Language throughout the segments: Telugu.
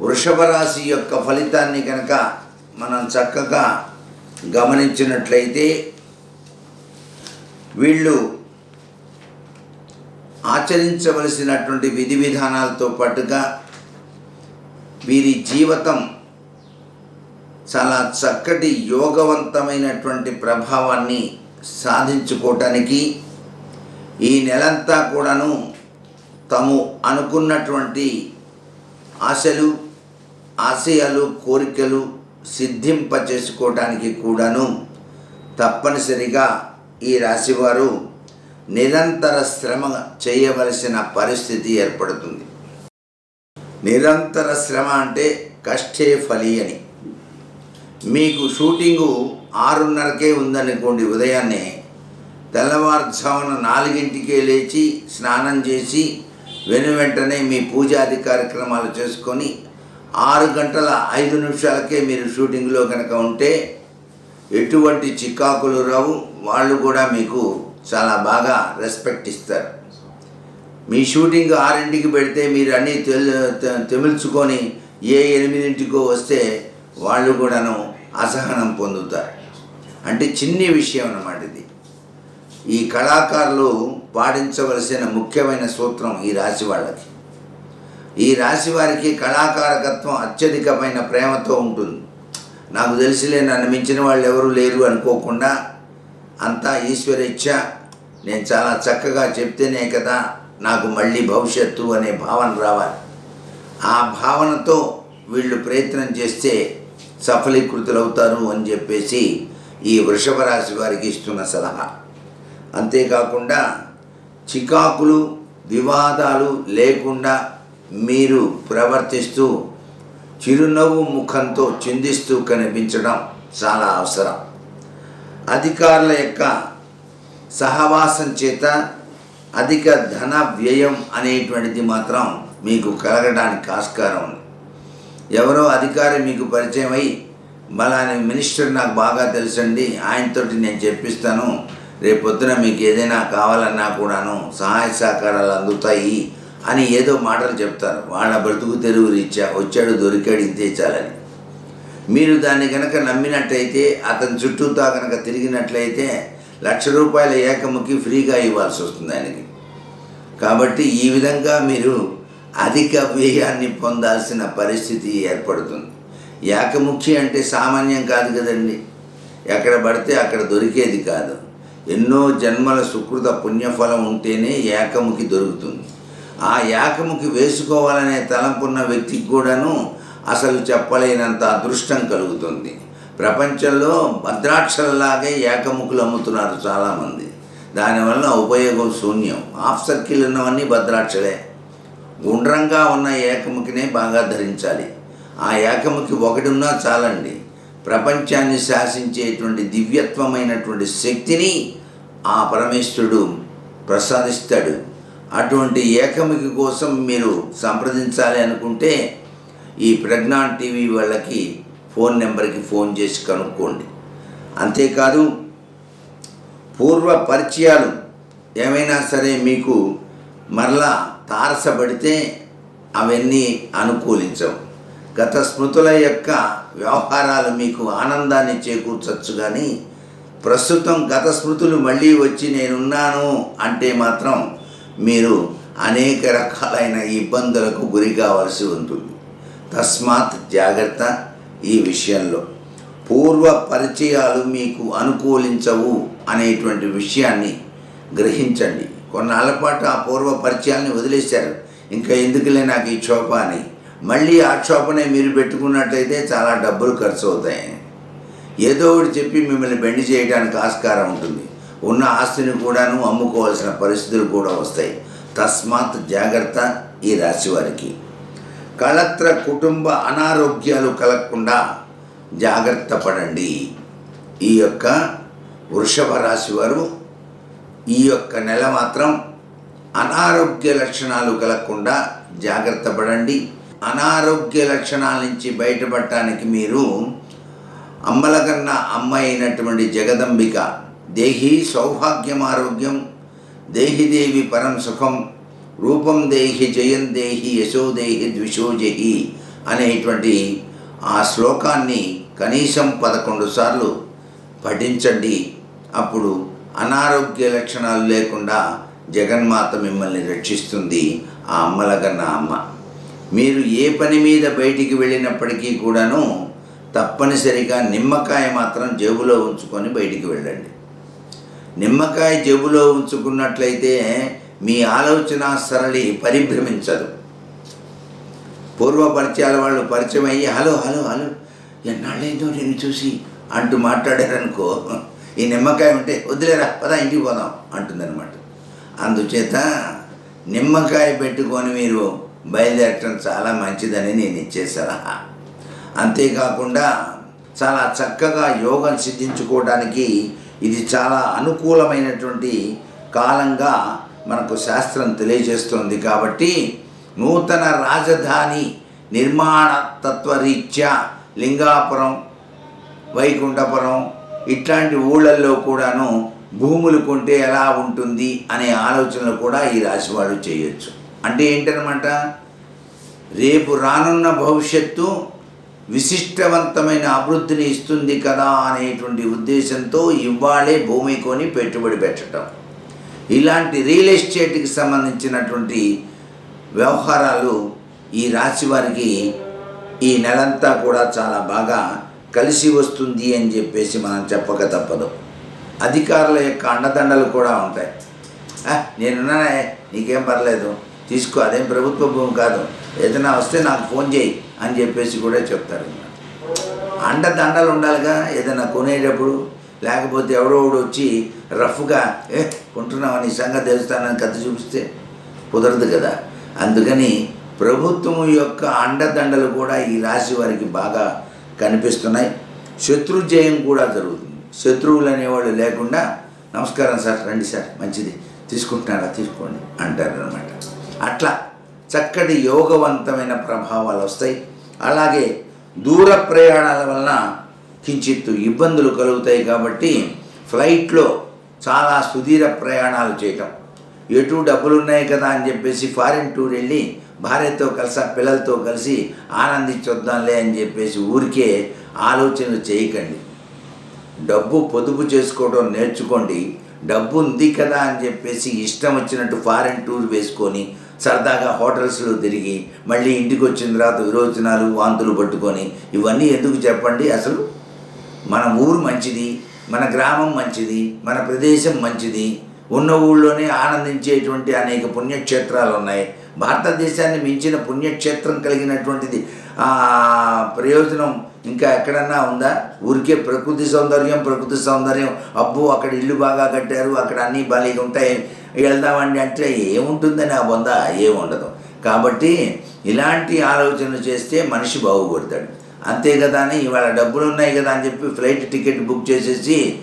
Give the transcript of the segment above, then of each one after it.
వృషభ రాశి యొక్క ఫలితాన్ని కనుక మనం చక్కగా గమనించినట్లయితే వీళ్ళు ఆచరించవలసినటువంటి విధి విధానాలతో పాటుగా వీరి జీవితం చాలా చక్కటి యోగవంతమైనటువంటి ప్రభావాన్ని సాధించుకోవటానికి ఈ నెలంతా కూడాను తాము అనుకున్నటువంటి ఆశలు ఆశయాలు కోరికలు సిద్ధింప చేసుకోవటానికి కూడాను తప్పనిసరిగా ఈ రాశివారు నిరంతర శ్రమ చేయవలసిన పరిస్థితి ఏర్పడుతుంది. నిరంతర శ్రమ అంటే కష్టే ఫలి అని. మీకు షూటింగు ఆరున్నరకే ఉందనుకోండి ఉదయాన్నే తెల్లవారుజామున నాలుగింటికే లేచి స్నానం చేసి వెను వెంటనే మీ పూజాది కార్యక్రమాలు చేసుకొని ఆరు గంటల ఐదు నిమిషాలకే మీరు షూటింగ్లో కనుక ఉంటే ఎటువంటి చికాకులు రావు. వాళ్ళు కూడా మీకు చాలా బాగా రెస్పెక్ట్ ఇస్తారు. మీ షూటింగ్ ఆరింటికి పెడితే మీరు అన్నీ తెలు తె- తెమిల్చుకొని ఏ ఎనిమిదింటికో వస్తే వాళ్ళు కూడాను అసహనం పొందుతారు. అంటే చిన్ని విషయం అన్నమాట ఇది. ఈ కళాకారులు పాటించవలసిన ముఖ్యమైన సూత్రం ఈ రాశి వాళ్ళకి. ఈ రాశి వారికి కళాకారకత్వం అత్యధికమైన ప్రేమతో ఉంటుంది. నాకు తెలిసిలే నన్ను మించిన వాళ్ళు ఎవరు లేరు అనుకోకుండా అంతా ఈశ్వరేచ్ఛ. నేను చాలా చక్కగా చెప్తేనే కదా నాకు మళ్ళీ భవిష్యత్తు అనే భావన రావాలి. ఆ భావనతో వీళ్ళు ప్రయత్నం చేస్తే సఫలీకృతులవుతారు అని చెప్పేసి ఈ వృషభ రాశి వారికి ఇస్తున్న సలహా. అంతేకాకుండా చికాకులు వివాదాలు లేకుండా మీరు ప్రవర్తిస్తూ చిరునవ్వు ముఖంతో చిందిస్తూ కనిపించడం చాలా అవసరం. అధికారుల యొక్క సహవాసం చేత అధిక ధన వ్యయం అనేటువంటిది మాత్రం మీకు కలగడానికి ఆస్కారం ఉంది. ఎవరో అధికారి మీకు పరిచయం అయ్యి మలాని మినిస్టర్ నాకు బాగా తెలుసండి ఆయనతోటి నేను చెప్పిస్తాను రేపొద్దున మీకు ఏదైనా కావాలన్నా కూడాను సహాయ సహకారాలు అందుతాయి అని ఏదో మాటలు చెప్తారు వాళ్ళ బ్రతుకు తెరువు రీత్యా వచ్చాడు దొరికాడు ఇంతే చాలని. మీరు దాన్ని కనుక నమ్మినట్లయితే అతని చుట్టూతా కనుక తిరిగినట్లయితే లక్ష రూపాయల ఏకముకి ఫ్రీగా ఇవ్వాల్సి వస్తుంది ఆయనకి. కాబట్టి ఈ విధంగా మీరు అధిక వ్యయాన్ని పొందాల్సిన పరిస్థితి ఏర్పడుతుంది. ఏకముఖి అంటే సామాన్యం కాదు కదండి. ఎక్కడ పడితే అక్కడ దొరికేది కాదు. ఎన్నో జన్మల సుకృత పుణ్యఫలం ఉంటేనే ఏకముఖి దొరుకుతుంది. ఆ ఏకముఖి వేసుకోవాలనే తలంపున్న వ్యక్తికి కూడాను అసలు చెప్పలేనంత అదృష్టం కలుగుతుంది. ప్రపంచంలో భద్రాక్షలలాగే ఏకముఖులు అమ్ముతున్నారు చాలామంది. దానివల్ల ఉపయోగం శూన్యం. హాఫ్ సర్కిల్ ఉన్నవన్నీ భద్రాక్షలే. గుండ్రంగా ఉన్న ఏకముఖినే బాగా ధరించాలి. ఆ ఏకముఖి ఒకటి ఉన్నా చాలండి. ప్రపంచాన్ని శాసించేటువంటి దివ్యత్వమైనటువంటి శక్తిని ఆ పరమేశ్వరుడు ప్రసాదిస్తాడు. అటువంటి ఏకమిక కోసం మీరు సంప్రదించాలి అనుకుంటే ఈ ప్రజ్ఞాన్ టీవీ వాళ్ళకి ఫోన్ నెంబర్కి ఫోన్ చేసి కనుక్కోండి. అంతేకాదు పూర్వ పరిచయాలు ఏమైనా సరే మీకు మరలా తారసపడితే అవన్నీ అనుకూలించవు. గత స్మృతుల యొక్క వ్యవహారాలు మీకు ఆనందాన్ని చేకూర్చచ్చు కానీ ప్రస్తుతం గత స్మృతులు మళ్ళీ వచ్చి నేనున్నాను అంటే మాత్రం మీరు అనేక రకాలైన ఇబ్బందులకు గురి కావాల్సి ఉంటుంది. తస్మాత్ జాగ్రత్త ఈ విషయంలో. పూర్వ పరిచయాలు మీకు అనుకూలించవు అనేటువంటి విషయాన్ని గ్రహించండి. కొన్నాళ్ళ పాటు ఆ పూర్వ పరిచయాల్ని వదిలేశారు. ఇంకా ఎందుకులే నాకు ఈ క్షోభ అని. మళ్ళీ ఆ చోపనే మీరు పెట్టుకున్నట్లయితే చాలా డబ్బులు ఖర్చు అవుతాయి. ఏదో ఒకటి చెప్పి మిమ్మల్ని బెండి చేయడానికి ఆస్కారం ఉంటుంది. ఉన్న ఆస్తిని కూడాను అమ్ముకోవాల్సిన పరిస్థితులు కూడా వస్తాయి. తస్మాత్ జాగ్రత్త ఈ రాశి వారికి. కళత్ర కుటుంబ అనారోగ్యాలు కలగకుండా జాగ్రత్త పడండి. ఈ యొక్క వృషభ రాశి వారు ఈ యొక్క నెల మాత్రం అనారోగ్య లక్షణాలు కలగకుండా జాగ్రత్త పడండి. అనారోగ్య లక్షణాల నుంచి బయటపడటానికి మీరు అమ్మల కన్నా అమ్మ అయినటువంటి జగదంబిక దేహి సౌభాగ్యం ఆరోగ్యం దేహి దేవి పరం సుఖం రూపం దేహి జయం దేహి యశో దేహి అనేటువంటి ఆ శ్లోకాన్ని కనీసం పదకొండు సార్లు పఠించండి. అప్పుడు అనారోగ్య లక్షణాలు లేకుండా జగన్మాత మిమ్మల్ని రక్షిస్తుంది ఆ అమ్మలగన్న అమ్మ. మీరు ఏ పని మీద బయటికి వెళ్ళినప్పటికీ కూడాను తప్పనిసరిగా నిమ్మకాయ మాత్రం జేబులో ఉంచుకొని బయటికి వెళ్ళండి. నిమ్మకాయ జేబులో ఉంచుకున్నట్లయితే మీ ఆలోచన సరళి పరిభ్రమించదు. పూర్వ పరిచయాల వాళ్ళు పరిచయం అయ్యి హలో హలో హలో ఎన్నాళ్ళేదో నేను చూసి అంటూ మాట్లాడారనుకో ఈ నిమ్మకాయ ఉంటే వదిలేరా పదా ఇంటికి పోదాం అంటుందన్నమాట. అందుచేత నిమ్మకాయ పెట్టుకొని మీరు బయలుదేరటం చాలా మంచిదని నేను ఇచ్చే సలహా. అంతేకాకుండా చాలా చక్కగా యోగం సిద్ధించుకోవడానికి ఇది చాలా అనుకూలమైనటువంటి కాలంగా మనకు శాస్త్రం తెలియజేస్తుంది కాబట్టి నూతన రాజధాని నిర్మాణ తత్వరీత్యా లింగాపురం వైకుంఠపురం ఇట్లాంటి ఊళ్ళల్లో కూడాను భూములు కొంటే ఎలా ఉంటుంది అనే ఆలోచనలు కూడా ఈ రాశివాడు చేయొచ్చు. అంటే ఏంటనమాట? రేపు రానున్న భవిష్యత్తు విశిష్టవంతమైన అభివృద్ధిని ఇస్తుంది కదా అనేటువంటి ఉద్దేశంతో ఇవాళే భూమి కొని పెట్టుబడి పెట్టడం. ఇలాంటి రియల్ ఎస్టేట్కి సంబంధించినటువంటి వ్యవహారాలు ఈ రాశి వారికి ఈ నెలంతా కూడా చాలా బాగా కలిసి వస్తుంది అని చెప్పేసి మనం చెప్పక తప్పదు. అధికారుల యొక్క అండదండలు కూడా ఉంటాయి. "ఆ, నేనున్నానే నీకేం పర్లేదు. తీసుకో అదేం ప్రభుత్వ భూమి కాదు. ఏదైనా వస్తే నాకు ఫోన్ చేయి అని చెప్పేసి కూడా చెప్తారు అండదండలు ఉండాలిగా ఏదైనా కొనేటప్పుడు. లేకపోతే ఎవరో ఒకడు వచ్చి రఫ్గా ఏ కొంటున్నామని ఈ సంగతి తెలుస్తానని కథ చూపిస్తే కుదరదు కదా. అందుకని ప్రభుత్వం యొక్క అండదండలు కూడా ఈ రాశి వారికి బాగా కనిపిస్తున్నాయి. శత్రుజయం కూడా జరుగుతుంది. శత్రువులు అనేవాళ్ళు లేకుండా నమస్కారం సార్ రండి సార్ మంచిది. తీసుకుంటున్నారా? తీసుకోండి అంటారు అనమాట అట్లా చక్కటి యోగవంతమైన ప్రభావాలు వస్తాయి. అలాగే దూర ప్రయాణాల వలన కించిత్తు ఇబ్బందులు కలుగుతాయి కాబట్టి ఫ్లైట్లో చాలా సుదీర ప్రయాణాలు చేయటం. ఎటు డబ్బులు ఉన్నాయి కదా అని చెప్పేసి ఫారిన్ టూర్ వెళ్ళి భార్యతో కలిసి ఆ పిల్లలతో కలిసి ఆనందించొద్దాంలే అని చెప్పేసి ఊరికే ఆలోచనలు చేయకండి. డబ్బు పొదుపు చేసుకోవడం నేర్చుకోండి. డబ్బు ఉంది కదా అని చెప్పేసి ఇష్టం వచ్చినట్టు ఫారిన్ టూర్ వేసుకొని సరదాగా హోటల్స్లో తిరిగి మళ్ళీ ఇంటికి వచ్చిన తర్వాత విరోచనాలు వాంతులు పట్టుకొని ఇవన్నీ ఎందుకు చెప్పండి? అసలు మన ఊరు మంచిది మన గ్రామం మంచిది మన ప్రదేశం మంచిది. ఉన్న ఊళ్ళోనే ఆనందించేటువంటి అనేక పుణ్యక్షేత్రాలు ఉన్నాయి. భారతదేశాన్ని మించిన పుణ్యక్షేత్రం కలిగినటువంటిది ప్రయోజనం ఇంకా ఎక్కడన్నా ఉందా? ఊరికే ప్రకృతి సౌందర్యం ప్రకృతి సౌందర్యం. అబ్బో అక్కడ ఇల్లు బాగా కట్టారు అక్కడ అన్నీ భలేగా ఉంటాయి. వెళ్దామండి అంటే ఏముంటుందని ఆ బొంద ఏముండదు. కాబట్టి ఇలాంటి ఆలోచనలు చేస్తే మనిషి బాగుపడతాడు. అంతే కదా అని ఇవాళ డబ్బులు ఉన్నాయి కదా అని చెప్పి ఫ్లైట్ టికెట్ బుక్ చేసేసి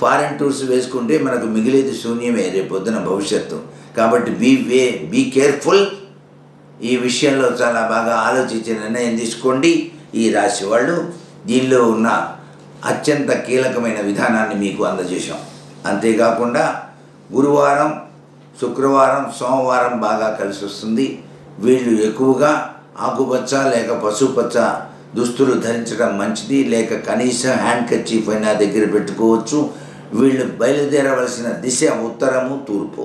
ఫారెన్ టూర్స్ వేసుకుంటే మనకు మిగిలేది శూన్యమే రేపొద్దున భవిష్యత్తు. కాబట్టి బీ వే బీ కేర్ఫుల్ ఈ విషయంలో చాలా బాగా ఆలోచించి నిర్ణయం తీసుకోండి. ఈ రాశి వాళ్ళు దీనిలో ఉన్న అత్యంత కీలకమైన విధానాన్ని మీకు అందజేశాం. అంతేకాకుండా గురువారం శుక్రవారం సోమవారం బాగా కలిసి వస్తుంది వీళ్ళు ఎక్కువగా ఆకుపచ్చ లేక పసుపచ్చ దుస్తులు ధరించడం మంచిది. లేక కనీసం హ్యాండ్ కర్చీఫ్ అయినా దగ్గర పెట్టుకోవచ్చు. వీళ్ళు బయలుదేరవలసిన దిశ ఉత్తరము తూర్పు.